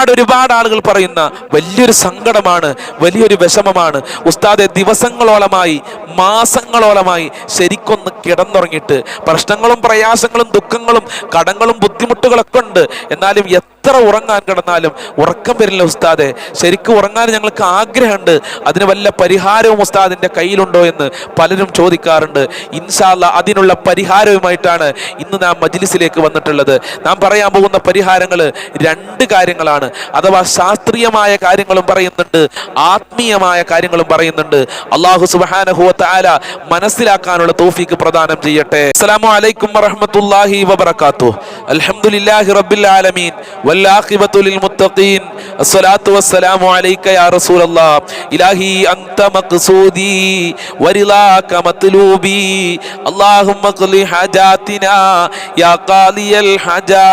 ഒരുപാട് ഒരുപാട് ആളുകൾ പറയുന്ന വലിയൊരു സങ്കടമാണ് വലിയൊരു വിഷമമാണ്. ഉസ്താദെ ദിവസങ്ങളോളമായി മാസങ്ങളോളമായി ശരിക്കൊന്ന് കിടന്നുറങ്ങിയിട്ട് പ്രശ്നങ്ങളും പ്രയാസങ്ങളും ദുഃഖങ്ങളും കടങ്ങളും ബുദ്ധിമുട്ടുകളൊക്കെ ഉണ്ട്. എന്നാലും എത്ര ഉറങ്ങാൻ കിടന്നാലും ഉറക്കം വരില്ല ഉസ്താദെ. ശരിക്കും ഉറങ്ങാൻ ഞങ്ങൾക്ക് ആഗ്രഹമുണ്ട്. അതിന് വല്ല പരിഹാരവും ഉസ്താദിന്റെ കയ്യിലുണ്ടോ എന്ന് പലരും ചോദിക്കാറുണ്ട്. ഇൻഷാല്ല അതിനുള്ള പരിഹാരവുമായിട്ടാണ് ഇന്ന് നാം മജിലിസിലേക്ക് വന്നിട്ടുള്ളത്. നാം പറയാൻ പോകുന്ന പരിഹാരങ്ങൾ രണ്ട് കാര്യങ്ങളാണ്. അഥവാ ശാസ്ത്രീയമായ കാര്യങ്ങളും പറയുന്നുണ്ട് ആത്മീയമായ കാര്യങ്ങളും പറയുന്നുണ്ട് അള്ളാഹു സുബാനഹുവ താല മനസ്സിലാക്കാനുള്ള തോഫിക്ക് പ്രദാനം ചെയ്യട്ടെ അസ്സലാമു അലൈക്കും വറഹ്മത്തുള്ളാഹി വബറകാതുഹു അൽഹംദുലില്ലാഹി റബ്ബിൽ ആലമീൻ والعاقبة للمتقين الصلاة والسلام عليك يا رسول الله إلهي أنت مقصودي ورضاك مطلوبي اللهم اقض حاجاتنا يا قاضي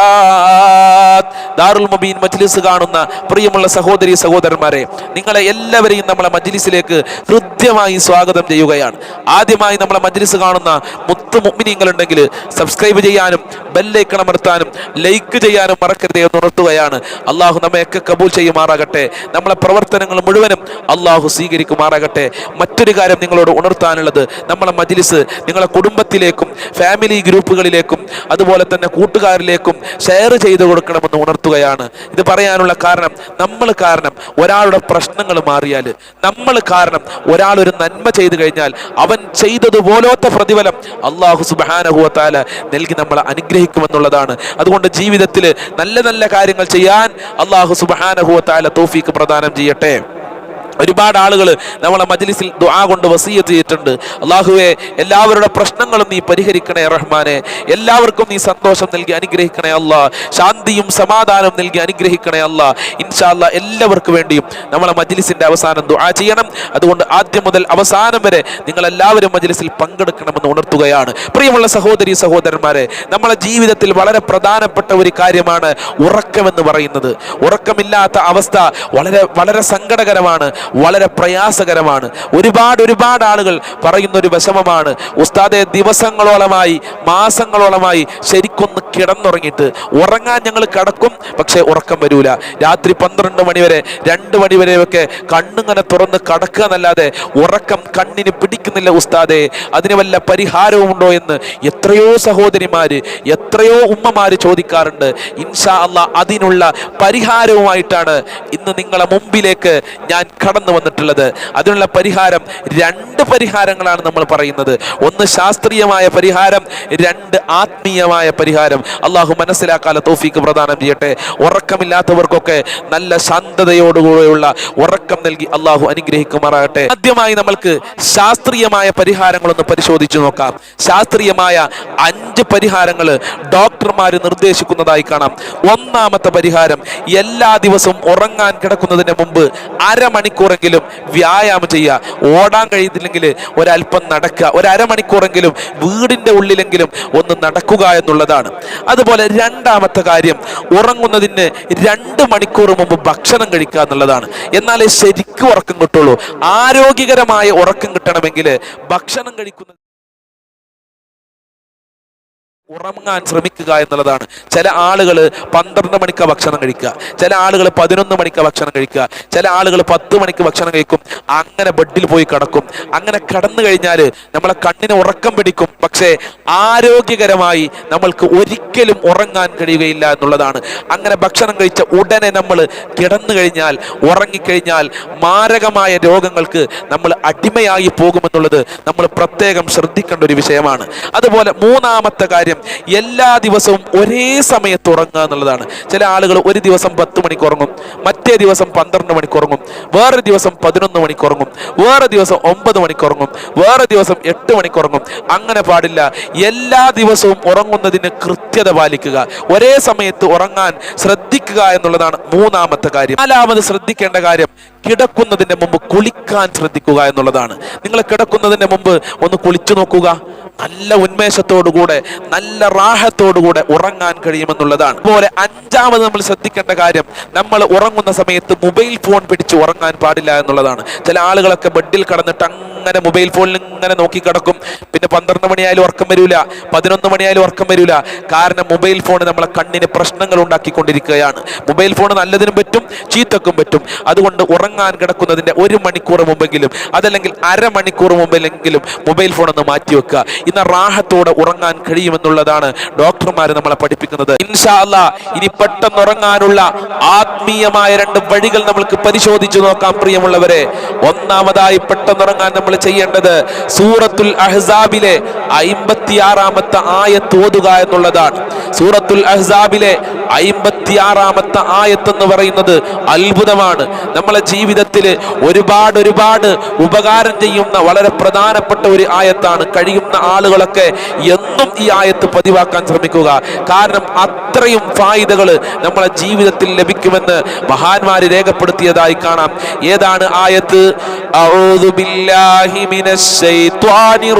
الحاجات ദാറുൽ മുബീൻ മജ്ലിസ് കാണുന്ന പ്രിയമുള്ള സഹോദരി സഹോദരന്മാരെ നിങ്ങളെ എല്ലാവരെയും നമ്മളെ മജ്ലിസിലേക്ക് ഹൃദ്യമായി സ്വാഗതം ചെയ്യുകയാണ്. ആദ്യമായി നമ്മളെ മജ്ലിസ് കാണുന്ന മുത്തു മുഗ്മിനീങ്ങൾ ഉണ്ടെങ്കിൽ സബ്സ്ക്രൈബ് ചെയ്യാനും ബെല്ലൈക്കൺ അമർത്താനും ലൈക്ക് ചെയ്യാനും മറക്കരുത് എന്ന് ഉണർത്തുകയാണ്. അള്ളാഹു നമ്മയൊക്കെ കബൂൽ ചെയ്യുമാറാകട്ടെ. നമ്മളെ പ്രവർത്തനങ്ങൾ മുഴുവനും അള്ളാഹു സ്വീകരിക്കുമാറാകട്ടെ. മറ്റൊരു കാര്യം നിങ്ങളോട് ഉണർത്താനുള്ളത് നമ്മളെ മജ്ലിസ് നിങ്ങളെ കുടുംബത്തിലേക്കും ഫാമിലി ഗ്രൂപ്പുകളിലേക്കും അതുപോലെ തന്നെ കൂട്ടുകാരിലേക്കും ഷെയർ ചെയ്തു കൊടുക്കണമെന്ന് ഉണർത്തുകയാണ്. ഇത് പറയാനുള്ള കാരണം നമ്മൾ കാരണം ഒരാളുടെ പ്രശ്നങ്ങൾ മാറിയാൽ നമ്മൾ കാരണം ഒരാൾ ഒരു നന്മ ചെയ്തു കഴിഞ്ഞാൽ അവൻ ചെയ്തതുപോലത്തെ പ്രതിഫലം അള്ളാഹു സുബാനഹുവത്താല നൽകി നമ്മൾ അനുഗ്രഹിക്കുമെന്നുള്ളതാണ്. അതുകൊണ്ട് ജീവിതത്തിൽ നല്ല നല്ല കാര്യങ്ങൾ ചെയ്യാൻ അള്ളാഹു സുബാനഹുവത്താല തോഫീക്ക് പ്രദാനം ചെയ്യട്ടെ. ഒരുപാട് ആളുകൾ നമ്മളെ മജ്ലിസിൽ ദുആ കൊണ്ട് വസീയത്ത് ചെയ്തിട്ടുണ്ട്. അള്ളാഹുവെ എല്ലാവരുടെ പ്രശ്നങ്ങളും നീ പരിഹരിക്കണേ റഹ്മാനെ. എല്ലാവർക്കും നീ സന്തോഷം നൽകി അനുഗ്രഹിക്കണേ അല്ല. ശാന്തിയും സമാധാനം നൽകി അനുഗ്രഹിക്കണേ അല്ല. ഇൻഷാല്ല എല്ലാവർക്കും വേണ്ടിയും നമ്മളെ മജ്ലിസിന്റെ അവസാനം ദുആ ചെയ്യണം. അതുകൊണ്ട് ആദ്യം മുതൽ അവസാനം വരെ നിങ്ങൾ എല്ലാവരും മജ്ലിസിൽ പങ്കെടുക്കണമെന്ന് ഉണർത്തുകയാണ്. പ്രിയമുള്ള സഹോദരി സഹോദരന്മാരെ നമ്മളെ ജീവിതത്തിൽ വളരെ പ്രധാനപ്പെട്ട ഒരു കാര്യമാണ് ഉറക്കമെന്ന് പറയുന്നത്. ഉറക്കമില്ലാത്ത അവസ്ഥ വളരെ വളരെ സങ്കടകരമാണ്. വളരെ പ്രയാസകരമാണ്. ഒരുപാട് ഒരുപാട് ആളുകൾ പറയുന്ന ഒരു വിഷമമാണ്. ഉസ്താദെ ദിവസങ്ങളോളമായി മാസങ്ങളോളമായി ശരിക്കൊന്ന് കിടന്നുറങ്ങിയിട്ട് ഉറങ്ങാൻ ഞങ്ങൾ കിടക്കും പക്ഷേ ഉറക്കം വരൂല. രാത്രി പന്ത്രണ്ട് മണിവരെ രണ്ട് മണിവരെയൊക്കെ കണ്ണിങ്ങനെ തുറന്ന് കടക്കുക എന്നല്ലാതെ ഉറക്കം കണ്ണിന് പിടിക്കുന്നില്ല ഉസ്താദെ. അതിന് വല്ല പരിഹാരവും ഉണ്ടോ എന്ന് എത്രയോ സഹോദരിമാര് എത്രയോ ഉമ്മമാര് ചോദിക്കാറുണ്ട്. ഇൻഷാ അള്ള അതിനുള്ള പരിഹാരവുമായിട്ടാണ് ഇന്ന് നിങ്ങളെ മുമ്പിലേക്ക് ഞാൻ കടന്നു വന്നിട്ടുള്ളത്. അതിനുള്ള പരിഹാരം രണ്ട് പരിഹാരങ്ങളാണ് നമ്മൾ പറയുന്നത്. ഒന്ന് ശാസ്ത്രീയമായ പരിഹാരം രണ്ട് ആത്മീയമായ പരിഹാരം. അള്ളാഹു മനസ്സിലാക്കാല തോഫീക്ക് പ്രദാനം ചെയ്യട്ടെ. ഉറക്കമില്ലാത്തവർക്കൊക്കെ നല്ല ശാന്തതയോടുകൂടെയുള്ള ഉറക്കം നൽകി അള്ളാഹു അനുഗ്രഹിക്കുമാറാകട്ടെ. ആദ്യമായി നമ്മൾക്ക് ശാസ്ത്രീയമായ പരിഹാരങ്ങളൊന്ന് പരിശോധിച്ചു നോക്കാം. ശാസ്ത്രീയമായ അഞ്ച് പരിഹാരങ്ങൾ ഡോക്ടർമാർ നിർദ്ദേശിക്കുന്നതായി കാണാം. ഒന്നാമത്തെ പരിഹാരം എല്ലാ ദിവസവും ഉറങ്ങാൻ കിടക്കുന്നതിന് മുമ്പ് അരമണിക്കൂറെങ്കിലും വ്യായാമം ചെയ്യുക. ഓടാൻ കഴിയുന്നില്ലെങ്കിൽ ഒരല്പം നടക്കുക. ഒരമണിക്കൂറെങ്കിലും വീടിന്റെ ഉള്ളിലെങ്കിലും ഒന്ന് നടക്കുക എന്നുള്ളതാണ്. അതുപോലെ രണ്ടാമത്തെ കാര്യം ഉറങ്ങുന്നതിന് രണ്ട് മണിക്കൂർ മുമ്പ് ഭക്ഷണം കഴിക്കുക എന്നുള്ളതാണ്. എന്നാലേ ശരിക്കും ഉറക്കം കിട്ടുള്ളൂ. ആരോഗ്യകരമായ ഉറക്കം കിട്ടണമെങ്കിൽ ഭക്ഷണം കഴിക്കുന്നത് ഉറങ്ങാൻ ശ്രമിക്കുക എന്നുള്ളതാണ്. ചില ആളുകൾ പന്ത്രണ്ട് മണിക്ക് ഭക്ഷണം കഴിക്കുക. ചില ആളുകൾ പതിനൊന്ന് മണിക്ക് ഭക്ഷണം കഴിക്കുക. ചില ആളുകൾ പത്ത് മണിക്ക് ഭക്ഷണം കഴിക്കും. അങ്ങനെ ബെഡിൽ പോയി കിടക്കും. അങ്ങനെ കടന്നു കഴിഞ്ഞാൽ നമ്മളെ കണ്ണിന് ഉറക്കം പിടിക്കും. പക്ഷേ ആരോഗ്യകരമായി നമ്മൾക്ക് ഒരിക്കലും ഉറങ്ങാൻ കഴിയുകയില്ല എന്നുള്ളതാണ്. അങ്ങനെ ഭക്ഷണം കഴിച്ച ഉടനെ നമ്മൾ കിടന്നു കഴിഞ്ഞാൽ ഉറങ്ങിക്കഴിഞ്ഞാൽ മാരകമായ രോഗങ്ങൾക്ക് നമ്മൾ അടിമയായി പോകുമെന്നുള്ളത് നമ്മൾ പ്രത്യേകം ശ്രദ്ധിക്കേണ്ട ഒരു വിഷയമാണ്. അതുപോലെ മൂന്നാമത്തെ കാര്യം എല്ലാ ദിവസവും ഒരേ സമയത്ത് ഉറങ്ങുക എന്നുള്ളതാണ്. ചില ആളുകൾ ഒരു ദിവസം പത്ത് മണിക്ക് ഉറങ്ങും മറ്റേ ദിവസം പന്ത്രണ്ട് മണിക്ക് ഉറങ്ങും വേറെ ദിവസം പതിനൊന്ന് മണിക്ക് ഉറങ്ങും വേറെ ദിവസം ഒമ്പത് മണിക്ക് ഉറങ്ങും വേറെ ദിവസം എട്ട് മണിക്ക് ഉറങ്ങും. അങ്ങനെ പാടില്ല. എല്ലാ ദിവസവും ഉറങ്ങുന്നതിന് കൃത്യത പാലിക്കുക. ഒരേ സമയത്ത് ഉറങ്ങാൻ ശ്രദ്ധിക്കുക എന്നുള്ളതാണ് മൂന്നാമത്തെ കാര്യം. നാലാമത് ശ്രദ്ധിക്കേണ്ട കാര്യം കിടക്കുന്നതിന്റെ മുമ്പ് കുളിക്കാൻ ശ്രദ്ധിക്കുക എന്നുള്ളതാണ്. നിങ്ങൾ കിടക്കുന്നതിന്റെ മുമ്പ് ഒന്ന് കുളിച്ചു നോക്കുക. നല്ല ഉന്മേഷത്തോടുകൂടെ നല്ല റാഹത്തോടുകൂടെ ഉറങ്ങാൻ കഴിയുമെന്നുള്ളതാണ്. അതുപോലെ അഞ്ചാമത് നമ്മൾ ശ്രദ്ധിക്കേണ്ട കാര്യം നമ്മൾ ഉറങ്ങുന്ന സമയത്ത് മൊബൈൽ ഫോൺ പിടിച്ച് ഉറങ്ങാൻ പാടില്ല എന്നുള്ളതാണ്. ചില ആളുകളൊക്കെ ബെഡിൽ കടന്നിട്ട് അങ്ങനെ മൊബൈൽ ഫോണിൽ ഇങ്ങനെ നോക്കി കിടക്കും. പിന്നെ പന്ത്രണ്ട് മണിയായാലും ഉറക്കം വരില്ല പതിനൊന്ന് മണിയായാലും ഉറക്കം വരില്ല കാരണം മൊബൈൽ ഫോൺ നമ്മളെ കണ്ണിന് പ്രശ്നങ്ങൾ ഉണ്ടാക്കിക്കൊണ്ടിരിക്കുകയാണ്. മൊബൈൽ ഫോൺ നല്ലതിനും പറ്റും ചീത്തക്കും പറ്റും. അതുകൊണ്ട് ഉറങ്ങാൻ കിടക്കുന്നതിന്റെ ഒരു മണിക്കൂർ മുമ്പെങ്കിലും അതല്ലെങ്കിൽ അരമണിക്കൂർ മുമ്പെങ്കിലും മൊബൈൽ ഫോൺ ഒന്ന് മാറ്റി വെക്കുക. ഇന്ന് റാഹത്തോടെ ഉറങ്ങാൻ കഴിയുമെന്നുള്ളതാണ് ഡോക്ടർമാർ നമ്മളെ പഠിപ്പിക്കുന്നത്. ഇൻഷാ അല്ലാ ഇനി പെട്ടെന്ന് ഉറങ്ങാനുള്ള ആത്മീയമായ രണ്ട് വഴികൾ നമ്മൾക്ക് പരിശോധിച്ചു നോക്കാം പ്രിയമുള്ളവരെ. ഒന്നാമതായി പെട്ടെന്ന് ഉറങ്ങാൻ നമ്മൾ ചെയ്യേണ്ടത് സൂറത്തുൽ അഹ്സാബിലെ അയിമ്പത്തിയാറാമത്തെ ആയത്ത് ഓതുക എന്നുള്ളതാണ്. സൂറത്തുൽ അഹ്സാബിലെ അയിമ്പത്തിയാറാമത്തെ ആയത്ത് എന്ന് പറയുന്നത് അത്ഭുതമാണ്. നമ്മളെ ജീവിതത്തിൽ ഒരുപാട് ഒരുപാട് ഉപകാരം ചെയ്യുന്ന വളരെ പ്രധാനപ്പെട്ട ഒരു ആയത്താണ്. കഴിയുന്ന ആളുകളൊക്കെ എന്നും ഈ ആയത്ത് പതിവാക്കാൻ ശ്രമിക്കുക. കാരണം അത്രയും ഫായിദകൾ നമ്മളെ ജീവിതത്തിൽ ലഭിക്കുമെന്ന് മഹാന്മാര് രേഖപ്പെടുത്തിയതായി കാണാം. ഏതാണ് ആയത്ത്? ഔദുബില്ലാഹി മിനശ് ശൈത്വാനിർ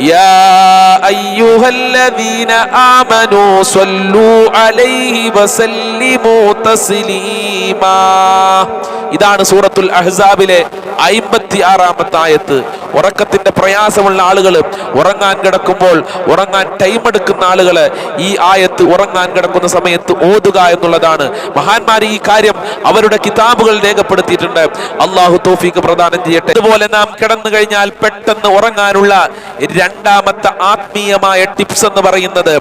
يا أيها الذين آمنوا صلوا عليه وسلموا تسليما ഇതാണ് സൂറത്തുൽ അഹ്സാബിലെ അയിമ്പത്തി ആറാമത്തെ ആയത്ത് ഉറക്കത്തിന്റെ പ്രയാസമുള്ള ആളുകൾ ഉറങ്ങാൻ കിടക്കുമ്പോൾ ഉറങ്ങാൻ ടൈം എടുക്കുന്ന ആളുകൾ ഈ ആയത്ത് ഉറങ്ങാൻ കിടക്കുന്ന സമയത്ത് ഓതുക എന്നുള്ളതാണ് മഹാന്മാർ ഈ കാര്യം അവരുടെ കിതാബുകൾ രേഖപ്പെടുത്തിയിട്ടുണ്ട് അള്ളാഹു തോഫീക്ക് പ്രദാനം ചെയ്യട്ടെ അതുപോലെ നാം കിടന്നു കഴിഞ്ഞാൽ പെട്ടെന്ന് ഉറങ്ങാനുള്ള രണ്ടാമത്തെ ആത്മീയമായ ടിപ്സ് എന്ന് പറയുന്നത്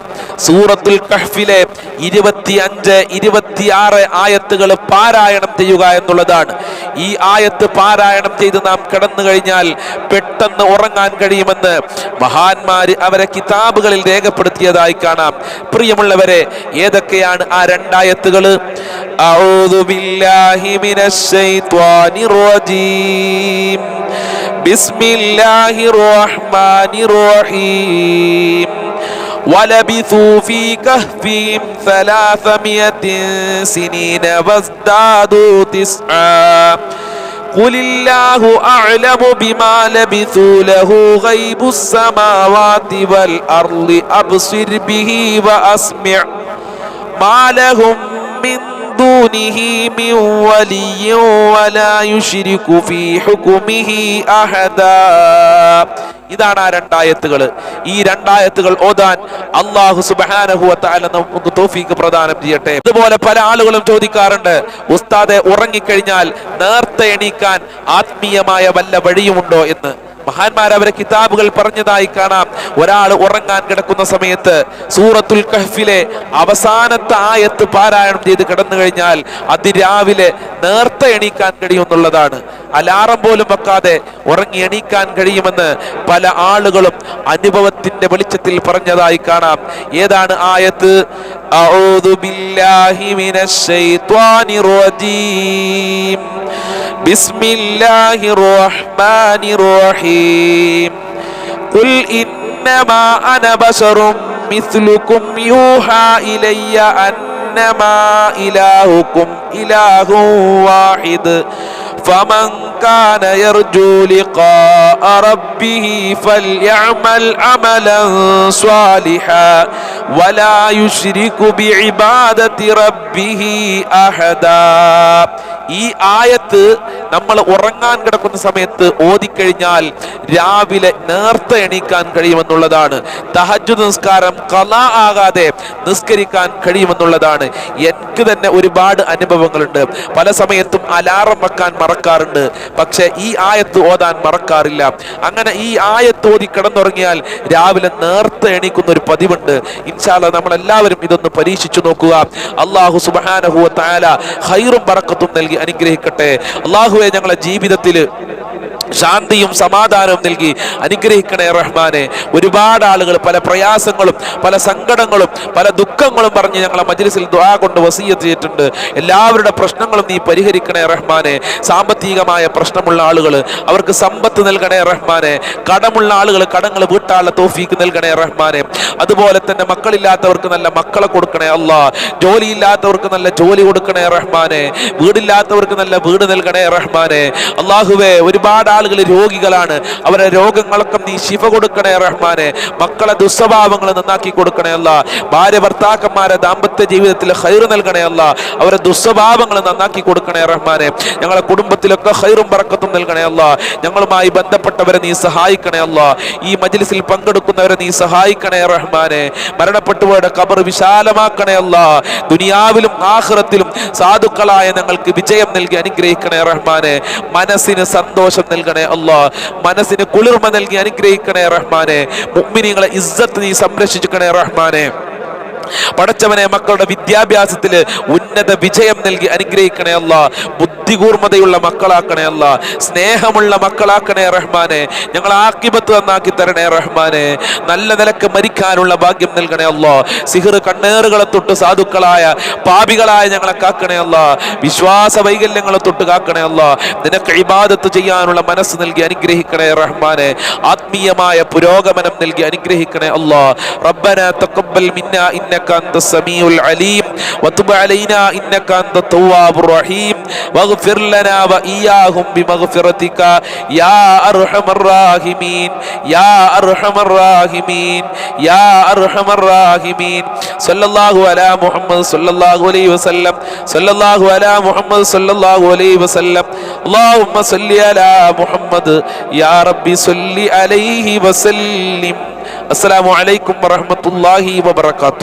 സൂറത്തുൽ കഹ്ഫിലെ ഇരുപത്തി അഞ്ച് ഇരുപത്തിയാറ് ആയത്തുകൾ പാരായണം ചെയ്യുക എന്നുള്ളതാണ് ഈ ആയത്ത് പാരായണം ചെയ്ത് നാം കിടന്നു കഴിഞ്ഞാൽ പെട്ടെന്ന് ഉറങ്ങാൻ കഴിയുമെന്ന് മഹാന്മാര് അവരെ കിതാബുകളിൽ രേഖപ്പെടുത്തിയതായി കാണാം പ്രിയമുള്ളവരെ ഏതൊക്കെയാണ് ആ രണ്ടായത്തുകൾ أعوذ بالله من الشيطان الرجيم بسم الله الرحمن الرحيم. ولبثوا في كهفهم ثلاثمائة سنين وازدادوا تسعا. قل الله أعلم بما لبثوا له غيب السماوات والأرض أبصر به وأسمع. ما لهم من دونه من ولي ولا يشرك في حكمه أحدا ഇതാണ് ആ രണ്ടായത്തുകൾ ഈ രണ്ടായത്തുകൾ ഓതാൻ അള്ളാഹു സുബാനഹുവത്താല നമുക്ക് തോഫീക്ക് പ്രദാനം ചെയ്യട്ടെ ഇതുപോലെ പല ആളുകളും ചോദിക്കാറുണ്ട് ഉസ്താദെ ഉറങ്ങിക്കഴിഞ്ഞാൽ നേർത്തെ എണീക്കാൻ ആത്മീയമായ വല്ല വഴിയുമുണ്ടോ എന്ന് മഹാന്മാർ അവരെ കിതാബുകൾ പറഞ്ഞതായി കാണാം ഒരാൾ ഉറങ്ങാൻ കിടക്കുന്ന സമയത്ത് സൂറത്തുൽ കഹ്ഫിലെ അവസാനത്തെ ആയത്ത് പാരായണം ചെയ്ത് കിടന്നു കഴിഞ്ഞാൽ അതിരാവിലെ നേർത്തെ എണീക്കാൻ കഴിയുമെന്നുള്ളതാണ് അലാറം പോലും വെക്കാതെ ഉറങ്ങി എണീക്കാൻ കഴിയുമെന്ന് പല ആളുകളും അനുഭവത്തിന്റെ വെളിച്ചത്തിൽ പറഞ്ഞതായി കാണാം ഏതാണ് ആയത്ത് أعوذ بالله من الشيطان الرجيم بسم الله الرحمن الرحيم. قل إنما أنا بشر مثلكم يوحى إلي أنما إلهكم إله واحد فمن كان يرجو لقاء ربه فليعمل عملا صالحا ولا يشرك بعبادة ربه أحدا ഈ ആയത്ത് നമ്മൾ ഉറങ്ങാൻ കിടക്കുന്ന സമയത്ത് ഓതിക്കഴിഞ്ഞാൽ രാവിലെ നേർത്തെ എണീക്കാൻ കഴിയുമെന്നുള്ളതാണ് തഹജ് നിസ്കാരം കല ആകാതെ നിസ്കരിക്കാൻ കഴിയുമെന്നുള്ളതാണ് എനിക്ക് തന്നെ ഒരുപാട് അനുഭവങ്ങളുണ്ട് പല സമയത്തും അലാറം വെക്കാൻ മറക്കാറുണ്ട് പക്ഷെ ഈ ആയത്ത് ഓതാൻ മറക്കാറില്ല അങ്ങനെ ഈ ആയത്ത് ഓതി കിടന്നുറങ്ങിയാൽ രാവിലെ നേർത്ത് എണീക്കുന്ന ഒരു പതിവുണ്ട്. ഇൻഷാല്ല നമ്മൾ എല്ലാവരും ഇതൊന്ന് പരീക്ഷിച്ചു നോക്കുക. അള്ളാഹു സുബാനഹുവ താല ഹൈറും പറക്കത്തും നൽകി അനുഗ്രഹിക്കട്ടെ. അള്ളാഹുവെ ഞങ്ങളെ ജീവിതത്തിൽ ശാന്തിയും സമാധാനവും നൽകി അനുഗ്രഹിക്കണേ റഹ്മാനെ. ഒരുപാട് ആളുകൾ പല പ്രയാസങ്ങളും പല സങ്കടങ്ങളും പല ദുഃഖങ്ങളും പറഞ്ഞ് ഞങ്ങളെ മജ്ലിസിൽ ദ്വാ കൊണ്ട് വസീയത്ത് ചെയ്തിട്ടുണ്ട്. എല്ലാവരുടെ പ്രശ്നങ്ങളും നീ പരിഹരിക്കണേ റഹ്മാനെ. സാമ്പത്തികമായ പ്രശ്നമുള്ള ആളുകൾ അവർക്ക് സമ്പത്ത് നൽകണേ റഹ്മാനെ. കടമുള്ള ആളുകൾ കടങ്ങൾ വീട്ടാനുള്ള തോഫീക്ക് നൽകണേ റഹ്മാനെ. അതുപോലെ തന്നെ മക്കളില്ലാത്തവർക്ക് നല്ല മക്കളെ കൊടുക്കണേ അല്ല ജോലിയില്ലാത്തവർക്ക് നല്ല ജോലി കൊടുക്കണേ റഹ്മാനെ. വീടില്ലാത്തവർക്ക് നല്ല വീട് നൽകണേ റഹ്മാനെ. അള്ളാഹുവേ ഒരുപാട് ആളുകൾ രോഗികളാണ്. അവരെ രോഗങ്ങളൊക്കെ നീ ശിവ കൊടുക്കണേ റഹ്മാനെ. മക്കളെ ദുസ്വഭാവങ്ങൾ നന്നാക്കി കൊടുക്കണേ അല്ല. ഭാര്യ ഭർത്താക്കന്മാരെ ദാമ്പത്യ ജീവിതത്തിൽ ഹൈർ നൽകണേ അല്ല. അവരെ ദുസ്വഭാവങ്ങൾ നന്നാക്കി കൊടുക്കണേ റഹ്മാനെ. ഞങ്ങളെ കുടുംബത്തിലൊക്കെ ഹൈറും പറക്കത്തും നൽകണേ അല്ല. ഞങ്ങളുമായി ബന്ധപ്പെട്ടവരെ നീ സഹായിക്കണേ അല്ല. ഈ മജ്ലിസിൽ പങ്കെടുക്കുന്നവരെ നീ സഹായിക്കണേ റഹ്മാനെ. മരണപ്പെട്ടുപോയുടെ കബർ വിശാലമാക്കണേ അല്ല. ദുനിയാവിലും ആഹ്റത്തിലും സാധുക്കളായ ഞങ്ങൾക്ക് വിജയം നൽകി അനുഗ്രഹിക്കണേ റഹ്മാനെ. മനസ്സിന് സന്തോഷം നൽകണേ അല്ലാ. മനസ്സിന് കുളിർമ നൽകി അനുഗ്രഹിക്കണേ റഹ്മാനെ. മുഗ്മിനികളെ ഇസ്സത്ത് നീ സംരക്ഷിക്കണേ റഹ്മാനെ. പടച്ചവനെ മക്കളുടെ വിദ്യാഭ്യാസത്തിൽ ഉന്നത വിജയം നൽകി അനുഗ്രഹിക്കണേ അല്ല. ബുദ്ധികൂർമ്മതയുള്ള മക്കളാക്കണേ അല്ല. സ്നേഹമുള്ള മക്കളാക്കണേ റഹ്മാനെ. ഞങ്ങൾ ആക്കിബത്ത് നന്നാക്കി തരണേ റഹ്മാനെ. നല്ല നിലയ്ക്ക് മരിക്കാനുള്ള ഭാഗ്യം നൽകണേ അല്ല. സിഹിർ കണ്ണേറുകളെ തൊട്ട് സാധുക്കളായ പാപികളായ ഞങ്ങളെ കാക്കണേ അല്ല. വിശ്വാസ വൈകല്യങ്ങളെ തൊട്ട് കാക്കണേ അല്ല. നിനക്ക് ഇബാദത്ത് ചെയ്യാനുള്ള മനസ്സ് നൽകി അനുഗ്രഹിക്കണേ റഹ്മാനെ. ആത്മീയമായ പുരോഗമനം നൽകി അനുഗ്രഹിക്കണേ അല്ല. റബ്ബന തഖബ്ബൽ മിന്നാ إنك أنت السميع العليم وتب علينا إنك أنت التواب الرحيم واغفر لنا وإياهم بمغفرتك يا أرحم الراحمين يا أرحم الراحمين يا أرحم الراحمين صلى الله على محمد صلى الله عليه وسلم صلى الله على محمد صلى الله عليه وسلم اللهم صل على محمد يا ربي صل عليه وسلم السلام عليكم ورحمة الله وبركاته